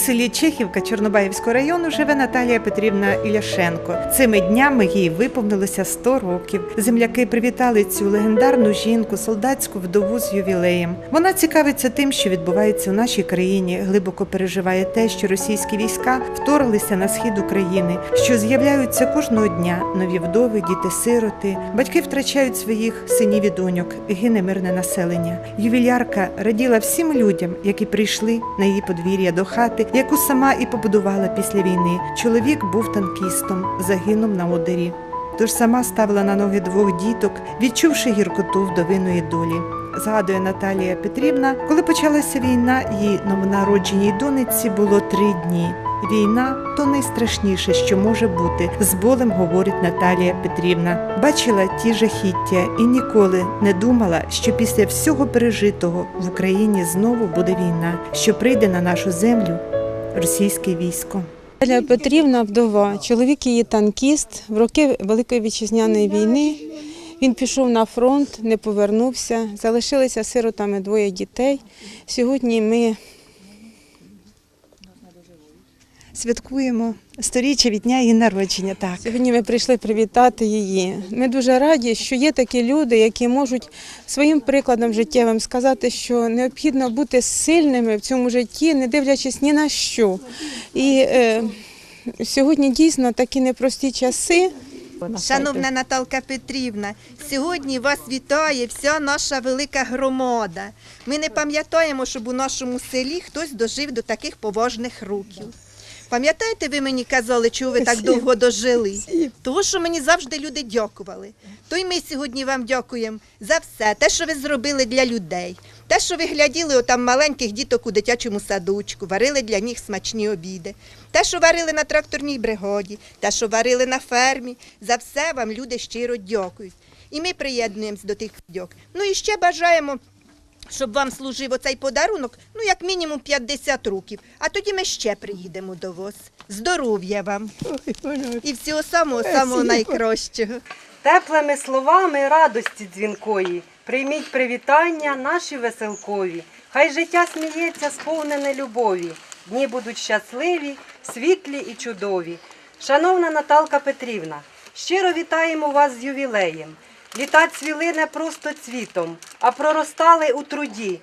Селі Чехівка Чорнобаївського району живе Наталія Петрівна Іляшенко. Цими днями їй виповнилося 100 років. Земляки привітали цю легендарну жінку, солдатську вдову з ювілеєм. Вона цікавиться тим, що відбувається у нашій країні, глибоко переживає те, що російські війська вторглися на схід України, що з'являються кожного дня нові вдови, діти-сироти. Батьки втрачають своїх синів і доньок, гине мирне населення. Ювілярка раділа всім людям, які прийшли на її подвір'я до хати, яку сама і побудувала після війни. Чоловік був танкістом, загинув на одері. Тож сама ставила на ноги двох діток, відчувши гіркоту вдовиної долі. Згадує Наталія Петрівна, коли почалася війна, її новонародженій донеці було три дні. Війна то найстрашніше, що може бути, з болем говорить Наталія Петрівна. Бачила ті жахіття і ніколи не думала, що після всього пережитого в Україні знову буде війна, що прийде на нашу землю російське військо. Галя Петрівна вдова, чоловік її танкіст. В роки Великої вітчизняної війни він пішов на фронт, не повернувся. Залишилися сиротами двоє дітей. Сьогодні ми Святкуємо сторіччя від дня її народження. Так Сьогодні ми прийшли привітати її. Ми дуже раді, що є такі люди, які можуть своїм прикладом життєвим сказати, що необхідно бути сильними в цьому житті, не дивлячись ні на що. І е, сьогодні дійсно такі непрості часи. Шановна Наталка Петрівна, сьогодні вас вітає вся наша велика громада. Ми не пам'ятаємо, щоб у нашому селі хтось дожив до таких поважних років. Пам'ятаєте, ви мені казали, чого ви так довго дожили? Тому що мені завжди люди дякували. То й ми сьогодні вам дякуємо за все, те, що ви зробили для людей, те, що ви гляділи отам маленьких діток у дитячому садочку, варили для них смачні обіди, те, що варили на тракторній бригаді, те, що варили на фермі. За все вам люди щиро дякують. І ми приєднуємось до тих дяк. Ну і ще бажаємо щоб вам служив оцей подарунок, ну як мінімум 50 років. А тоді ми ще приїдемо до вас. Здоров'я вам і всього самого самого найкращого. Теплими словами радості дзвінкої прийміть привітання наші веселкові. Хай життя сміється, сповнене любові. Дні будуть щасливі, світлі і чудові. Шановна Наталка Петрівна, щиро вітаємо вас з ювілеєм. Літа цвіли не просто цвітом, а проростали у труді.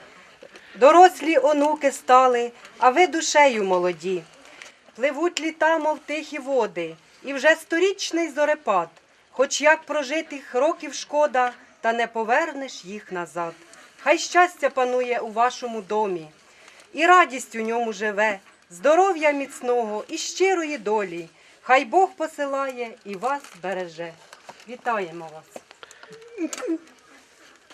Дорослі онуки стали, а ви душею молоді. Пливуть літа, мов тихі води, і вже сторічний зорепад. Хоч як прожитих років шкода, та не повернеш їх назад. Хай щастя панує у вашому домі, і радість у ньому живе, здоров'я міцного і щирої долі. Хай Бог посилає і вас береже. Вітаємо вас!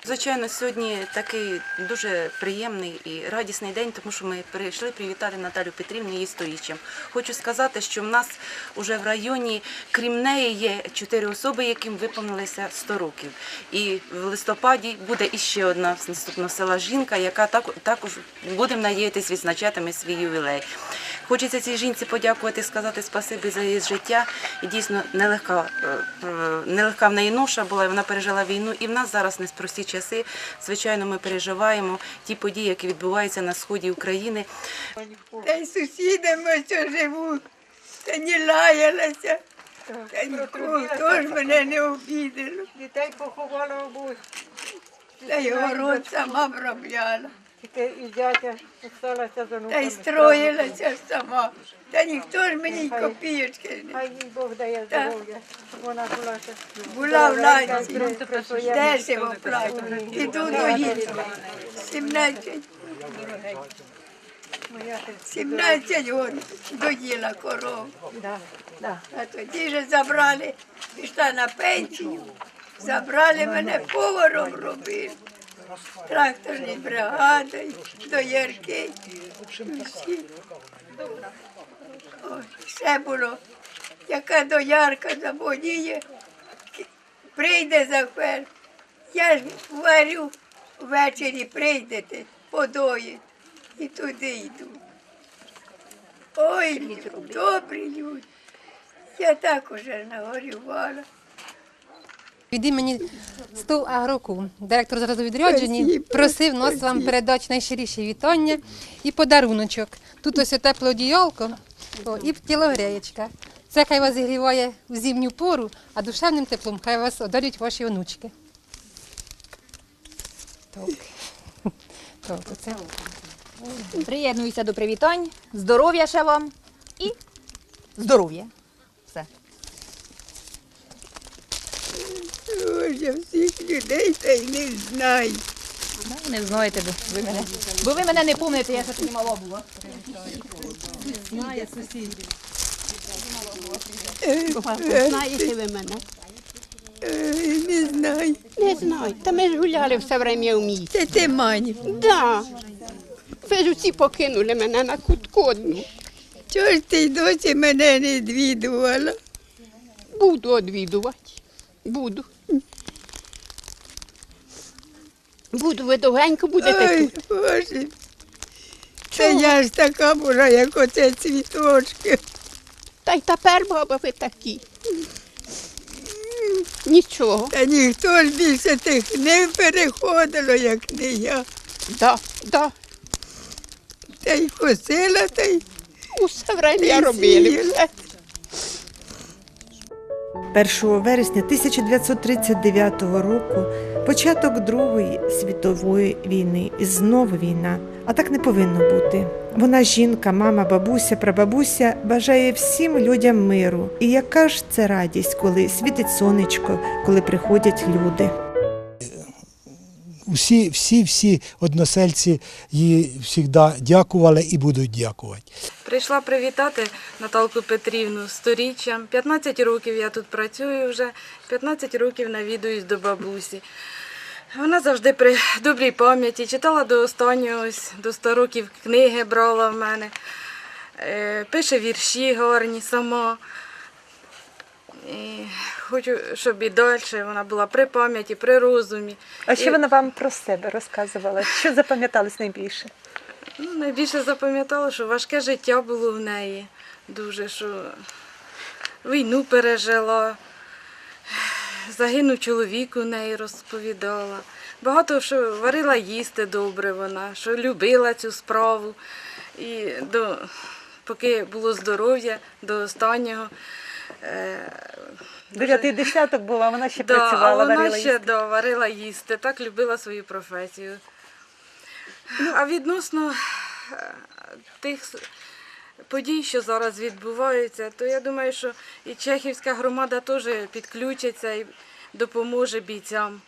Звичайно, сьогодні такий дуже приємний і радісний день, тому що ми прийшли привітати Наталю Петрівну її сторіччям. Хочу сказати, що в нас уже в районі, крім неї, є чотири особи, яким виповнилося 100 років. І в листопаді буде іще одна з наступного села жінка, яка так- також будемо надіятись відзначатиме свій ювілей. Хочеться цій жінці подякувати, сказати спасибі за її життя. І дійсно нелегка, е, е, нелегка в неї ноша була, і вона пережила війну. І в нас зараз неспрості часи. Звичайно, ми переживаємо ті події, які відбуваються на сході України. Та й сусідами що живуть, та не лаялася. Та нікого теж мене не обідало. Дітей поховала обоє. Та й город сама обробляла. І зятя осталася за Та й строїлася сама. Та ніхто ж мені й копійочки не. Хай їй Бог дає Так. здоров'я, вона була щаслива. Була в ланці, При своєму дешево плачу. Іду до гірка. 17, моя ти- 17 років доїла. Да, да. А тоді ж забрали, пішла на пенсію, забрали мене поваром робили. Тракторні бригади, до ярки. Всі. Все було. Яка доярка заболіє, прийде за фер. Я ж варю, ввечері прийдете, подоїть. І туди йду. Ой, добрі люди. Я так уже нагорювала. Від імені СТОВ Агроку, директор зразу відряджені, просив нас вам передати найщиріші вітання і подаруночок. Тут ось тепле одіялко о, і тілогреєчка. Це хай вас зігріває в зимню пору, а душевним теплом хай вас одарюють ваші онучки. Так. Так, оце. Приєднуюся до привітань. Здоров'я ще вам і здоров'я. Боже, всіх людей та й не знаю. Не знаєте, бо ви мене. Бо ви мене не пам'ятаєте, я ще тоді мала була. Знаєте ви мене? Не знаю. Не знаю. Та ми ж гуляли все время в місті. Це ти Маню. Да. Ви ж усі покинули мене на кутку одну. Чого ж ти й досі мене не відвідувала? Буду одвідувати. Буду. Буду, ви довгенько будете Ой, тут. Боже. Та я ж така була, як оце цвіточки. Та й тепер, баба, ви такі. Нічого. Та ніхто ж більше тих не переходило, як не я. Да, да. Та й косила, та й Усе время робили. Все. 1 вересня 1939 року початок Другої світової війни і знову війна. А так не повинно бути. Вона жінка, мама, бабуся, прабабуся бажає всім людям миру. І яка ж це радість, коли світить сонечко, коли приходять люди. Всі, всі, всі односельці їй завжди дякували і будуть дякувати. Прийшла привітати Наталку Петрівну сторіччям. 15 років я тут працюю вже, 15 років навідуюсь до бабусі. Вона завжди при добрій пам'яті, читала до останнього, до 100 років книги брала в мене, Е, пише вірші гарні сама. І хочу, щоб і далі вона була при пам'яті, при розумі. А що І- вона вам про себе розказувала? Що запам'яталось найбільше? Ну, найбільше запам'ятала, що важке життя було в неї. Дуже, що війну пережила, загинув чоловік у неї розповідала. Багато що варила їсти добре вона, що любила цю справу. І до, поки було здоров'я, до останнього. Е, Дев'ятий десяток був, а вона ще Да, працювала, вона варила ще їсти. да, варила їсти, так любила свою професію. А відносно е, тих подій, що зараз відбуваються, то я думаю, що і Чехівська громада теж підключиться і допоможе бійцям.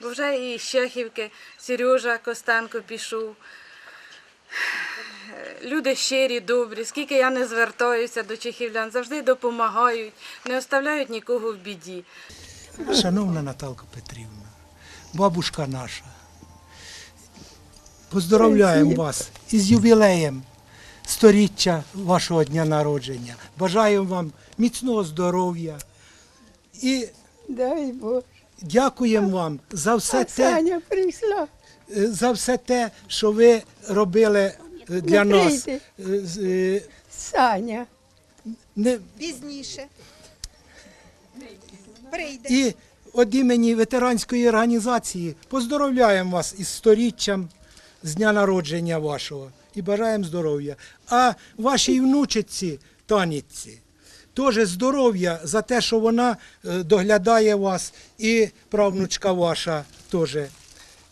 Бо вже і з Чехівки Сережа Костенко пішов. Люди щирі, добрі, скільки я не звертаюся до чехівлян, завжди допомагають, не оставляють нікого в біді. Шановна Наталка Петрівна, бабушка наша, поздоровляємо вас із ювілеєм сторіччя вашого дня народження. Бажаємо вам міцного здоров'я і дай Бог. дякуємо вам за все те, Саня прийшла. е, за все те, що ви робили для нас. Е, е, Саня. Не, Пізніше. Прийде. І від імені ветеранської організації поздоровляємо вас із сторіччям з дня народження вашого і бажаємо здоров'я. А вашій внучиці Таніці теж здоров'я за те, що вона е, доглядає вас, і правнучка ваша теж.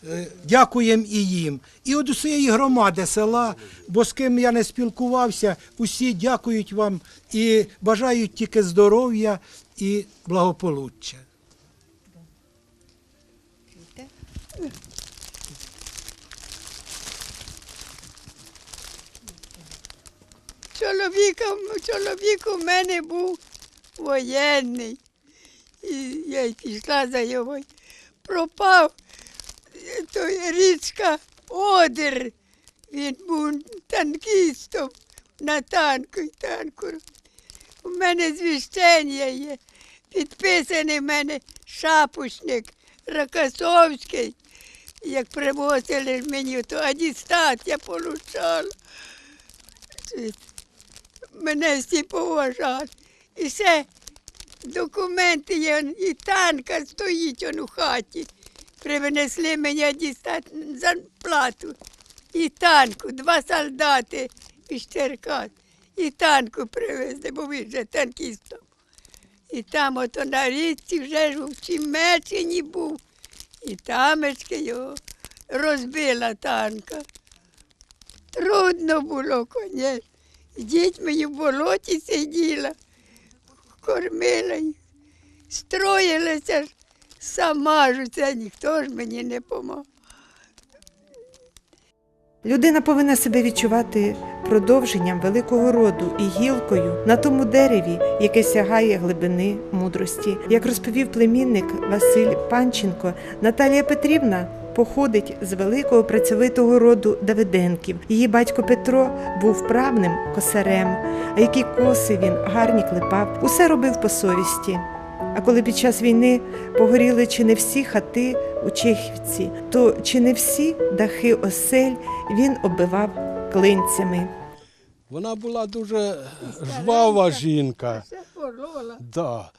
Е, Дякуємо і їм. І від усієї громади села, бо з ким я не спілкувався, усі дякують вам і бажають тільки здоров'я і благополуччя. Чоловіка, чоловік у мене був воєнний. І я й пішла за його. Пропав той річка Одер. Він був танкістом на танку й танку. У мене звіщення є. Підписаний в мене шапочник Рокосовський. Як привозили мені, то адістат я получала. Мене всі поважали. І ще Документи є, і танка стоїть он у хаті. Принесли мені дістати зарплату. І танку, два солдати із Черкас. І танку привезли, бо він вже танкістом. І там ото на річці вже ж у Чімеччині був. І тамечки його розбила танка. Трудно було, звісно. З дітьми в болоті сиділа, кормила їх, строїлася ж сама ж це ніхто ж мені не допомагав. Людина повинна себе відчувати продовженням великого роду і гілкою на тому дереві, яке сягає глибини мудрості. Як розповів племінник Василь Панченко, Наталія Петрівна походить з великого працьовитого роду Давиденків. Її батько Петро був вправним косарем, а які коси він гарні клепав, усе робив по совісті. А коли під час війни погоріли чи не всі хати у Чехівці, то чи не всі дахи осель він оббивав клинцями. Вона була дуже жвава жінка. Да.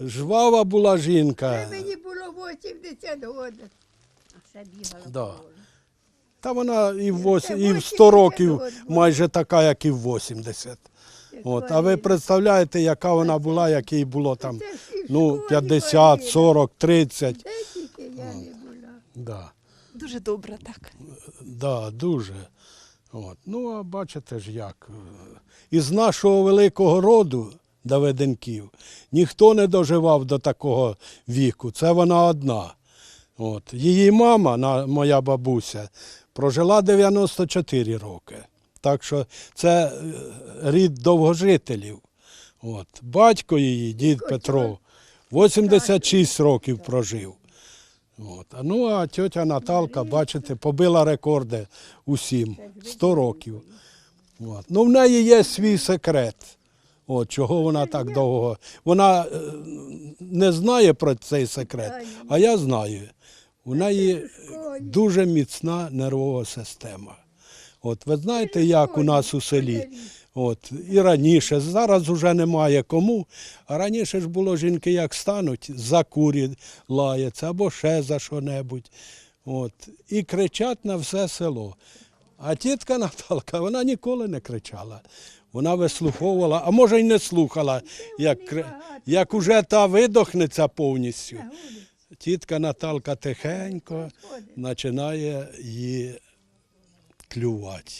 Жвава була жінка. Мені було 80 років. Да. Та вона і в, вось- і в 100 років майже така, як і в 80. От. А ви представляєте, яка вона була, як їй було там ну, 50, 40, 30. Де я не була. Да. Дуже добре, так. Да, дуже. От. Ну, а бачите ж як. Із нашого великого роду Давиденків ніхто не доживав до такого віку. Це вона одна. От. Її мама, моя бабуся, прожила 94 роки. Так що це е, рід довгожителів. От. Батько її, дід Петро, 86 років прожив. От. Ну, а тьотя Наталка, бачите, побила рекорди усім 100 років. От. Ну, в неї є свій секрет. От, чого вона так довго. Вона е, не знає про цей секрет, а я знаю. У неї дуже міцна нервова система. От ви знаєте, як у нас у селі? От, і раніше, зараз вже немає кому. А раніше ж було жінки, як стануть, за курі лаяться або ще за що-небудь. От, і кричать на все село. А тітка Наталка, вона ніколи не кричала. Вона вислуховувала, а може й не слухала, як, як уже та видохнеться повністю. Тітка Наталка тихенько починає її клювати.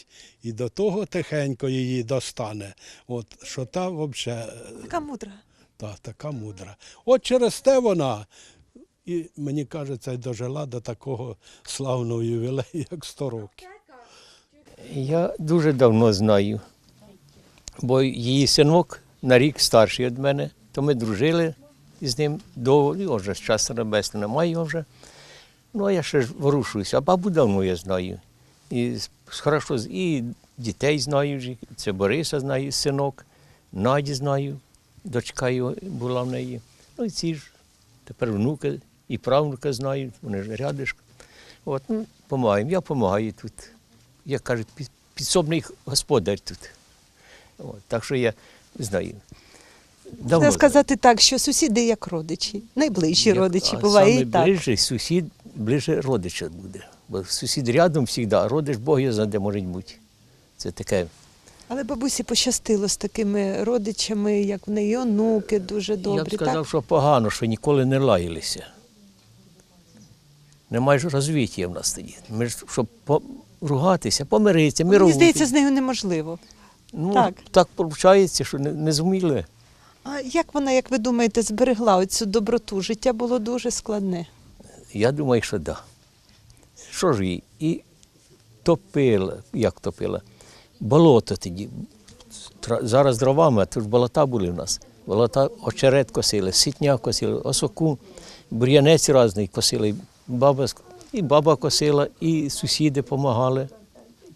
І до того тихенько її достане. От, що та взагалі Така мудра. та, така мудра. От через те вона, і мені кажеться, й дожила до такого славного ювілею, як 100 років. Я дуже давно знаю, бо її синок на рік старший від мене, то ми дружили з ним довго, його вже з часу небесного немає його вже. Ну, а я ще ж ворушуюся, а бабу давно я знаю. І хорошо, і дітей знаю, вже, це Бориса знаю, синок, Наді знаю, дочка його була в неї. Ну і ці ж тепер внуки і правнука знають, вони ж рядишко. От, ну, допомагаємо. Я допомагаю тут. Як кажуть, підсобний господар тут. От, так що я знаю. Давно Можна сказати так, що сусіди як родичі, найближчі Як- родичі а буває і так. Ближче сусід, ближче родича буде. Бо сусід рядом завжди, а родич Бог його знає, де може бути. Це таке. Але бабусі пощастило з такими родичами, як в неї онуки, дуже я б сказав, так? що погано, що ніколи не лаялися. Немає ж розвиття в нас тоді. Ми ж, щоб поругатися, помиритися, Мені мирову. здається, з нею неможливо. ну, так. так виходить, що не, не зуміли. А як вона, як ви думаєте, зберегла оцю доброту? Життя було дуже складне. Я думаю, що так. Да. Що ж їй? І топила, як топила? Болото тоді. Зараз дровами, а то ж болота були в нас. Болота очерет косили, сітня косили, осоку, бур'янець різний косили. Баба, і баба косила, і сусіди допомагали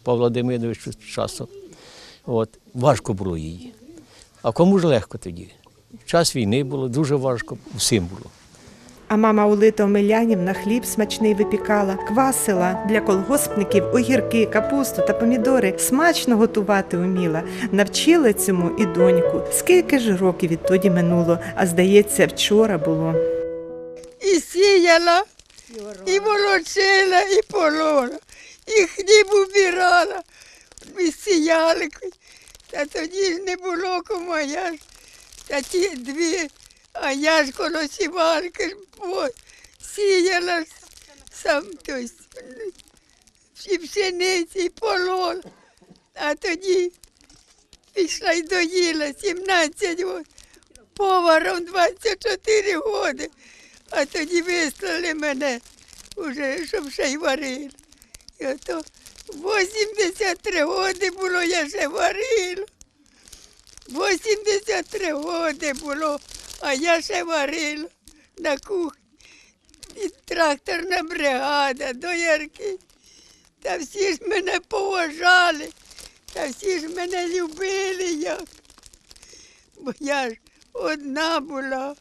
Павлу Демидовичу часом. От. Важко було їй. А кому ж легко тоді? В час війни було дуже важко, всім було. А мама Улита Омелянівна хліб смачний випікала, квасила для колгоспників огірки, капусту та помідори. Смачно готувати уміла. Навчила цьому і доньку. Скільки ж років відтоді минуло, а здається, вчора було. І сіяла, і молочила, і полола, і хліб убирала, і сіяли. Та тоді ж не було кому, а я ж, та ті дві, а я ж коло сівалки ж сіяла сам той, і пшениці, і полола. А тоді пішла й доїла 17 років, поваром 24 роки. А тоді вислали мене, уже, щоб ще й варили. І ото 83 роки було, я ще варила. 83 роки було, а я ще варила на кухні. І тракторна бригада, доярки. Та всі ж мене поважали, та всі ж мене любили як. Бо я ж одна була.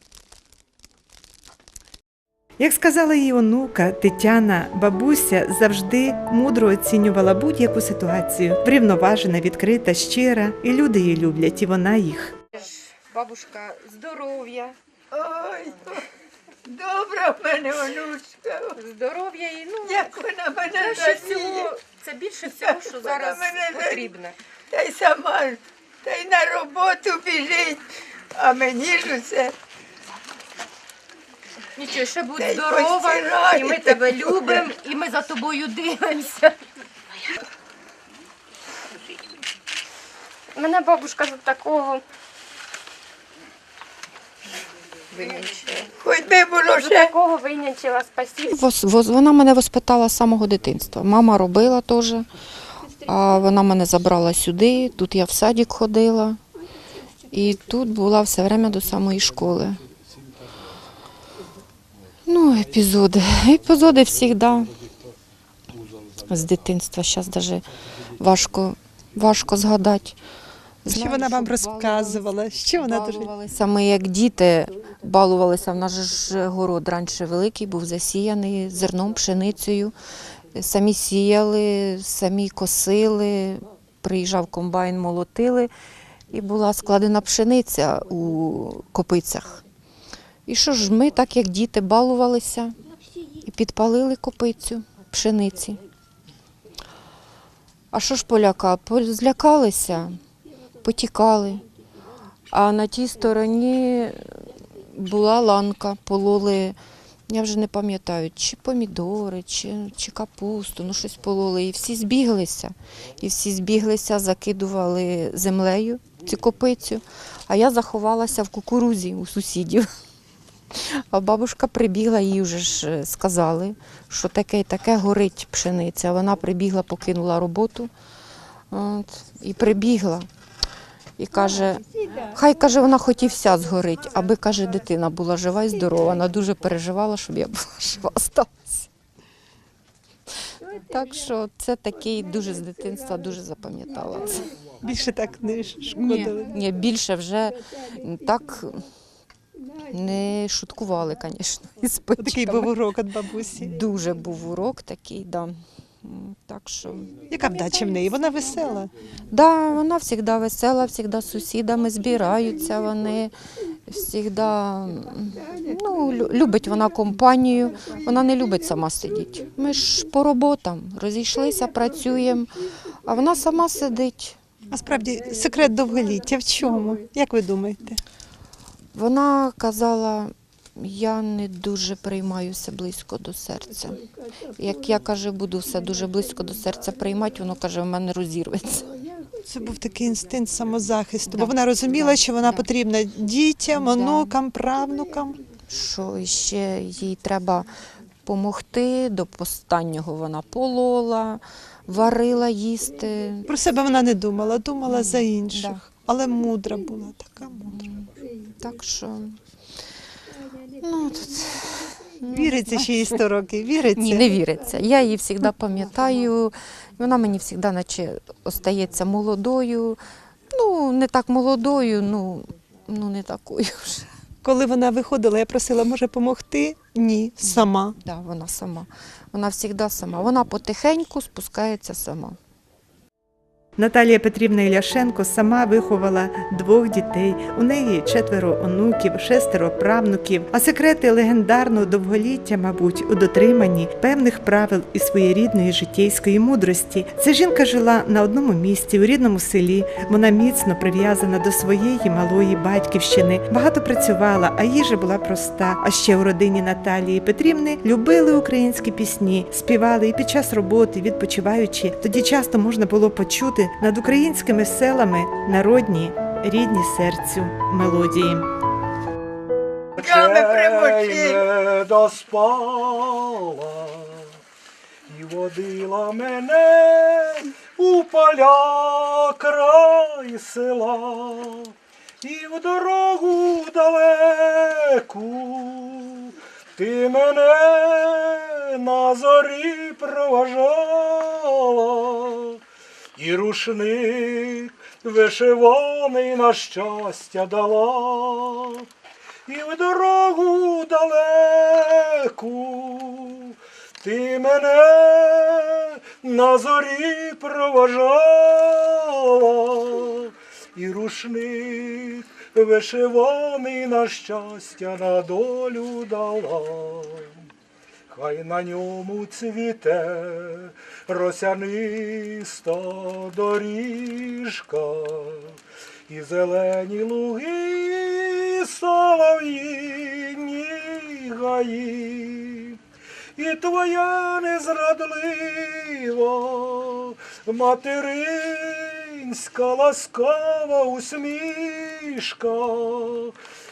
Як сказала її онука Тетяна, бабуся завжди мудро оцінювала будь-яку ситуацію, врівноважена, відкрита, щира, і люди її люблять, і вона їх. Бабушка, здоров'я, Ой, добра в мене онучка. здоров'я і ну Як вона мене краще всього, це більше всього, що зараз потрібно. Та й сама, та й на роботу біжить, а мені ж усе. Нічого, ще будь Та й здорова, і ми тебе любимо, і ми за тобою дивимося. Мене бабушка за такого Хоч би було ще. такого винячила, спасибо. Вос- воз- Вона мене воспитала з самого дитинства. Мама робила теж, а вона мене забрала сюди, тут я в садик ходила. І тут була все время до самої школи. Ну, епізоди. Епізоди завжди. З дитинства зараз навіть важко, важко згадати. Що вона вам розказувала? Що вона дуже Балувалися ми як діти, балувалися. В нас ж город раніше великий, був засіяний зерном, пшеницею. Самі сіяли, самі косили, приїжджав комбайн, молотили, і була складена пшениця у копицях. І що ж, ми, так як діти, балувалися і підпалили копицю пшениці. А що ж поляка? Пол- Злякалися, потікали. А на тій стороні була ланка, пололи, я вже не пам'ятаю, чи помідори, чи, чи капусту, ну щось пололи. І всі збіглися. І всі збіглися, закидували землею цю копицю. А я заховалася в кукурузі у сусідів. А бабушка прибігла, їй вже ж е, сказали, що таке і таке горить пшениця. Вона прибігла, покинула роботу от, і прибігла. І каже, хай каже, вона хоч і вся згорить, аби каже, дитина була жива і здорова. Вона дуже переживала, щоб я була жива сталася. Так що це такий дуже з дитинства дуже запам'ятала це. більше так не шкодили? ні, більше вже так не шуткували, звісно, із Такий був урок від бабусі. Дуже був урок такий, да. Так що. Яка вдача в неї? Вона весела. Да, вона завжди весела, завжди з сусідами збираються вони. Завжди, ну, любить вона компанію, вона не любить сама сидіти. Ми ж по роботам розійшлися, працюємо, а вона сама сидить. А справді секрет довголіття в чому? Як ви думаєте? Вона казала, я не дуже приймаю все близько до серця. Як я каже, буду все дуже близько до серця приймати, воно каже, в мене розірветься. Це був такий інстинкт самозахисту, бо вона розуміла, що вона потрібна дітям, онукам, правнукам. що ще їй треба допомогти. До останнього вона полола, варила їсти. Про себе вона не думала, думала за інших. Але мудра була, така мудра. Так що ну, тут, Віриться, що їй 100 років, віриться. ні, не віриться. Я її завжди пам'ятаю. Вона мені завжди наче остається молодою. Ну, не так молодою, ну, ну не такою вже. Коли вона виходила, я просила, може, допомогти? Ні, сама. Да, вона сама. Вона завжди сама. Вона потихеньку спускається сама. Наталія Петрівна Іляшенко сама виховала двох дітей. У неї четверо онуків, шестеро правнуків. А секрети легендарного довголіття, мабуть, у дотриманні певних правил і своєрідної життєйської мудрості. Ця жінка жила на одному місці у рідному селі. Вона міцно прив'язана до своєї малої батьківщини. Багато працювала, а їжа була проста. А ще у родині Наталії Петрівни любили українські пісні, співали і під час роботи, відпочиваючи. Тоді часто можна було почути над українськими селами народні, рідні серцю мелодії. не доспала і водила мене у поля край села, і в дорогу далеку ти мене на зорі проважала, і рушник вишиваний на щастя дала і в дорогу далеку ти мене на зорі проважала, і рушник вишиваний на щастя на долю дала. Хай на ньому цвіте росяниста доріжка, і зелені луги, і солов'їні гаї, і твоя незрадлива материнська ласкава усмішка,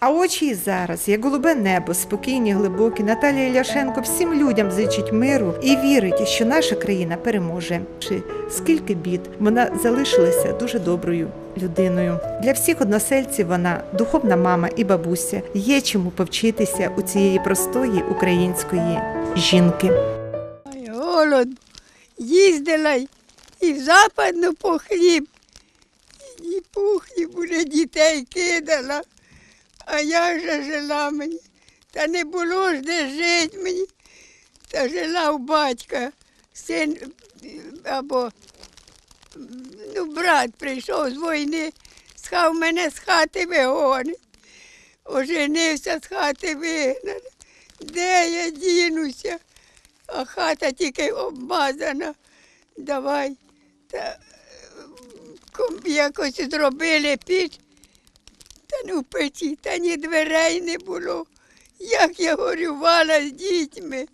А очі й зараз, як голубе небо, спокійні, глибокі. Наталія Ляшенко всім людям зичить миру і вірить, що наша країна переможе. Чи скільки бід вона залишилася дуже доброю людиною. Для всіх односельців вона духовна мама і бабуся. Є чому повчитися у цієї простої української жінки. Голод. Їздила і в западну по хліб, і по хліб уже дітей кидала. А я вже жила мені. Та не було ж де жити мені. Та жила у батька, син або ну, брат прийшов з війни, схав мене з хати вигонить. Оженився з хати вигнали. Де я дінуся? А хата тільки обмазана. Давай. Та, якось зробили піч. Та ну в печі, та ні дверей не було. Як я горювала з дітьми.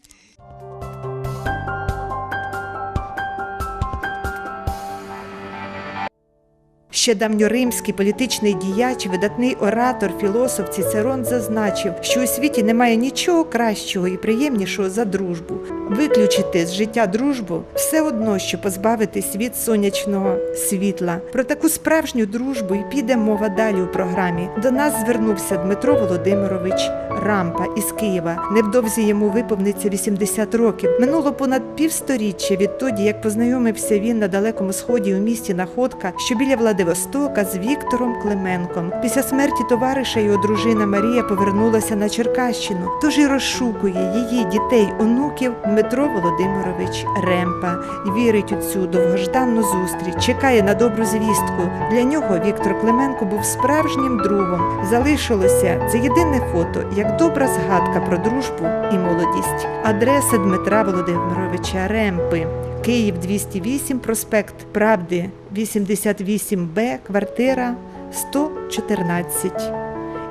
Ще давньоримський політичний діяч, видатний оратор, філософ Цицерон зазначив, що у світі немає нічого кращого і приємнішого за дружбу. Виключити з життя дружбу все одно, що позбавити світ сонячного світла. Про таку справжню дружбу і піде мова далі у програмі. До нас звернувся Дмитро Володимирович Рампа із Києва. Невдовзі йому виповниться 80 років. Минуло понад півсторіччя відтоді, як познайомився він на далекому сході у місті Находка, що біля Владивостока з Віктором Клименком. Після смерті товариша його дружина Марія повернулася на Черкащину, тож і розшукує її дітей, онуків Дмитро Володимирович Ремпа. Вірить у цю довгожданну зустріч, чекає на добру звістку. Для нього Віктор Клименко був справжнім другом. Залишилося це єдине фото, як добра згадка про дружбу і молодість. Адреса Дмитра Володимировича Ремпи. Київ 208, проспект Правди 88Б, квартира 114.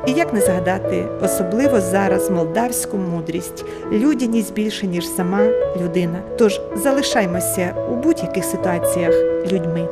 І як не згадати, особливо зараз молдавську мудрість, людяність більше, ніж сама людина. Тож залишаймося у будь-яких ситуаціях людьми.